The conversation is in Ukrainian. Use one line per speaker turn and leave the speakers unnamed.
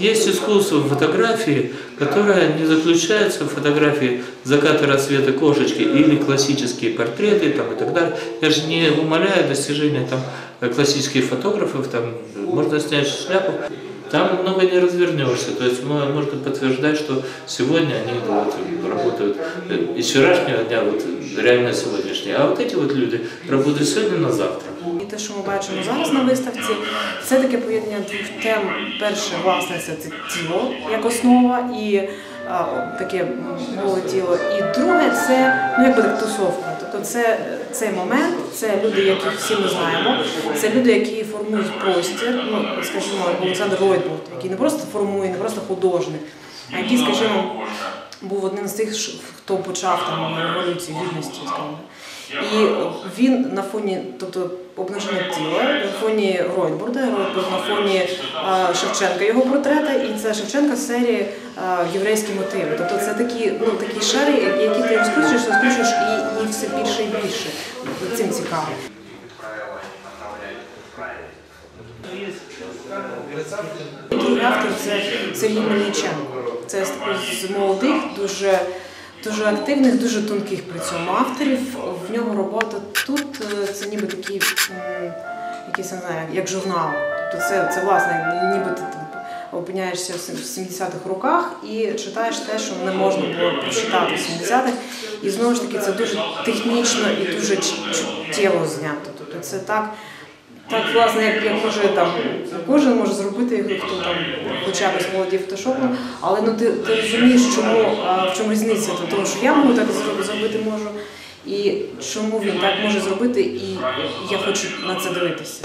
Есть искусство в фотографии, которое не заключается в фотографии заката рассвета кошечки или классические портреты там, и так далее. Я же не умаляю достижения там, классических фотографов, там можно снять шляпу. Там много не развернешься. То есть мо- можно подтверждать, что сегодня они вот, работают э, из вчерашнего дня, вот реально сегодняшнего. А вот эти вот люди работают сегодня на завтра.
Те, що ми бачимо зараз на виставці, це таке поєднання двох тем. Перше, власне, це тіло як основа і а, таке голе тіло. І друге це ну якби так тусовка. Тобто це цей момент, це люди, яких всі ми знаємо, це люди, які формують простір. Ну, скажімо, Олександр Ройтбурт, який не просто формує, не просто художник, а який, скажімо, був одним з тих, хто почав там революцію гідності, скажімо. І він на фоні, тобто обнажене тіло, на фоні Ройтбурда, Ройтбурд на фоні а, Шевченка, його портрета, і це Шевченка з серії а, єврейські мотиви. Тобто це такі, ну, такі шари, які ти розкручуєш, розкручуєш і, і все більше і більше. Цим цікаво. Другий автор це Сергій Мельниченко. Це з молодих, дуже, дуже активних, дуже тонких при цьому авторів. В нього робота тут е, це ніби такий, якийсь, не знаю, як журнал. Тобто це, це власне, ніби ти опиняєшся в 70-х роках і читаєш те, що не можна було прочитати в 70-х. І знову ж таки це дуже технічно і дуже чуттєво знято. Тобто це так. Так, власне, як, як може там кожен може зробити, хто там хоча б володіє фотошопом, але ну ти, ти розумієш, чому в чому різниця тому що я можу так зробити можу, і чому він так може зробити, і я хочу на це дивитися.